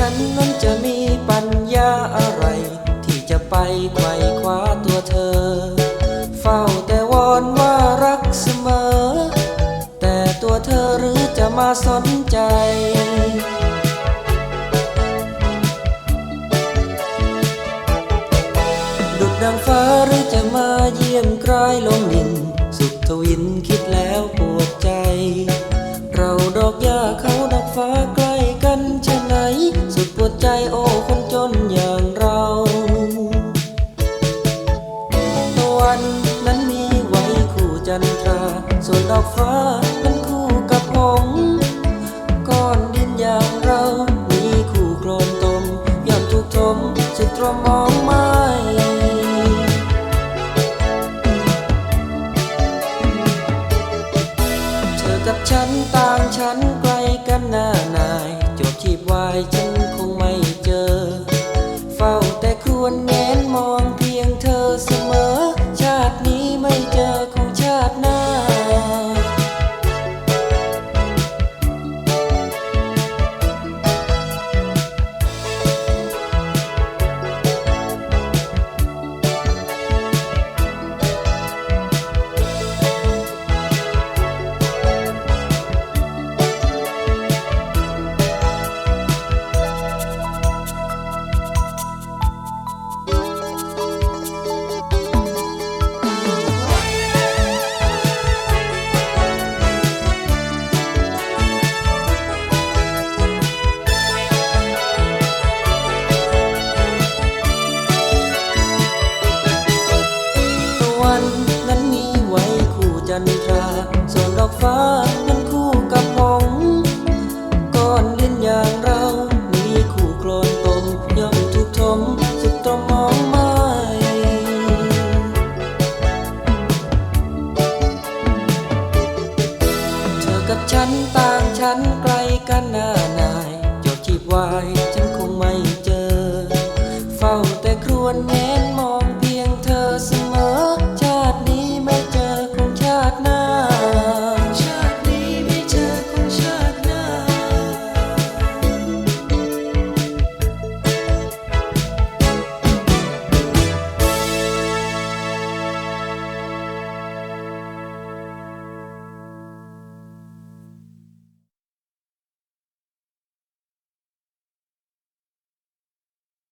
ฉันนั้นจะมีปัญญาอะไร ที่จะไปไขว่คว้าตัวเธอ เฝ้าแต่วอนว่ารักเสมอ แต่ตัวเธอหรือจะมาสนใจดุดดังฟ้าหรือจะมาเยี่ยมกลายลมยิน สุขทวินคิดแล้วปวดใจ เราดอกหญ้าเขาดอกฟ้า ส่วนดอกฟ้านั้นคู่กับหงก้อนดินอย่างเรามีคู่โคลนตมย่อมถูกทมสุดตรมมองไม่เธอกับฉันต่างฉันไกลกันหน้านายจบชีพวายฉันคงไม่เจอ เฝ้าแต่ครวญแงน นทราส่วนดอกฟ้านั้นคู่กับหงก่อนลินอย่างเรามีคู่โคลนตมย่อมถูกทมสุดตรมมองไม่เธอกับฉันต่างฉันไกลกันหน้านายจดจีบวายฉันคงไม่เจอ เฝ้าแต่ครวญแงน